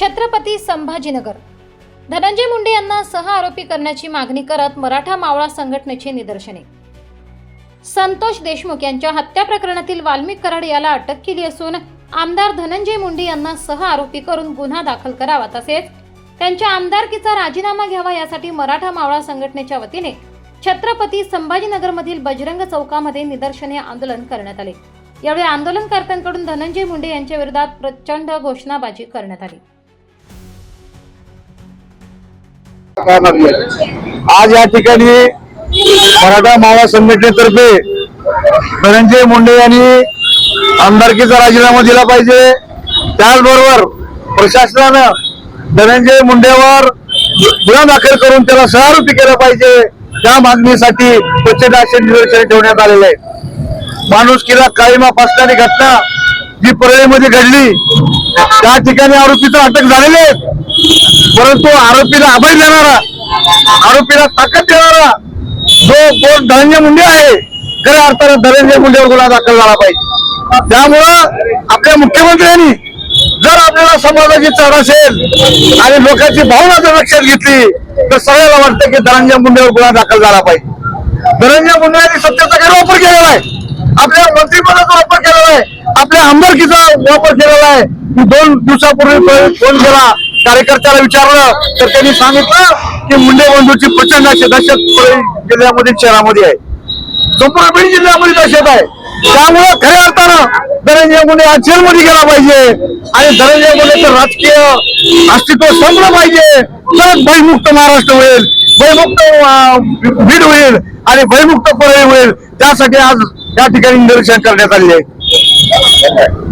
छत्रपती संभाजीनगर. धनंजय मुंडे यांना सह आरोपी करण्याची मागणी करत मराठा मावळा संघटनेची निदर्शने. संतोष देशमुख यांच्या हत्या प्रकरणातील वाल्मिक कराड याला अटक केली असून आमदार धनंजय मुंडे यांना सह आरोपी करून गुन्हा दाखल करावा तसेच त्यांच्या आमदारकीचा राजीनामा घ्यावा यासाठी मराठा मावळा संघटनेच्या वतीने छत्रपती संभाजीनगरमधील बजरंग चौकामध्ये निदर्शने आंदोलन करण्यात आले. यावेळी आंदोलनकर्त्यांकडून धनंजय मुंडे यांच्या विरोधात प्रचंड घोषणाबाजी करण्यात आली. आज या ठिकाणी मराठा मावळा संघटनेतर्फे धनंजय मुंडे यांनी आमदारकीचा राजीनामा दिला पाहिजे. त्याचबरोबर प्रशासनानं धनंजय मुंडेवर गुन्हा दाखल करून त्याला सहारूपी केलं पाहिजे. त्या मागणीसाठी स्वच्छताचे निदर्शन ठेवण्यात आलेले आहे माणुसकीला काळीमा फासणारी घटना जी परळीमध्ये घडली त्या ठिकाणी आरोपीचा अटक झालेले आहेत परंतु आरोपीला अभय देणारा आरोपीला ताकद देणारा जो कोण धनंजय मुंडे आहे खऱ्या अर्थानं धनंजय मुंडेवर गुन्हा दाखल झाला पाहिजे. त्यामुळं आपल्या मुख्यमंत्र्यांनी जर आपल्याला समाजाची चढ असेल आणि लोकांची भावना जर लक्षात घेतली तर सगळ्याला वाटतं की धनंजय मुंडेवर गुन्हा दाखल झाला पाहिजे. धनंजय मुंडे यांनी सत्तेचा गैरवापर केलेला आहे. आपल्या मंत्रिपदाचा वापर केलेला आहे. आपल्या आमदारकीचा वापर केलेला आहे. दोन दिवसापूर्वी फोन केला कार्यकर्त्याला विचारलं तर त्यांनी सांगितलं की मुंडे बंधूची प्रचंड अशी दहशत जिल्ह्यामध्ये शहरामध्ये आहे. संपूर्ण बीड जिल्ह्यामध्ये दहशत आहे. त्यामुळं खऱ्या अर्थानं धनंजय मुंडे हा जेलमध्ये गेला पाहिजे. आणि धनंजय मुंडेचं राजकीय अस्तित्व संपलं पाहिजे. तरच भयमुक्त महाराष्ट्र होईल. भयमुक्त भीड बीड होईल आणि भयमुक्त परळी होईल. त्यासाठी आज या ठिकाणी निरीक्षण करण्यात आले आहे.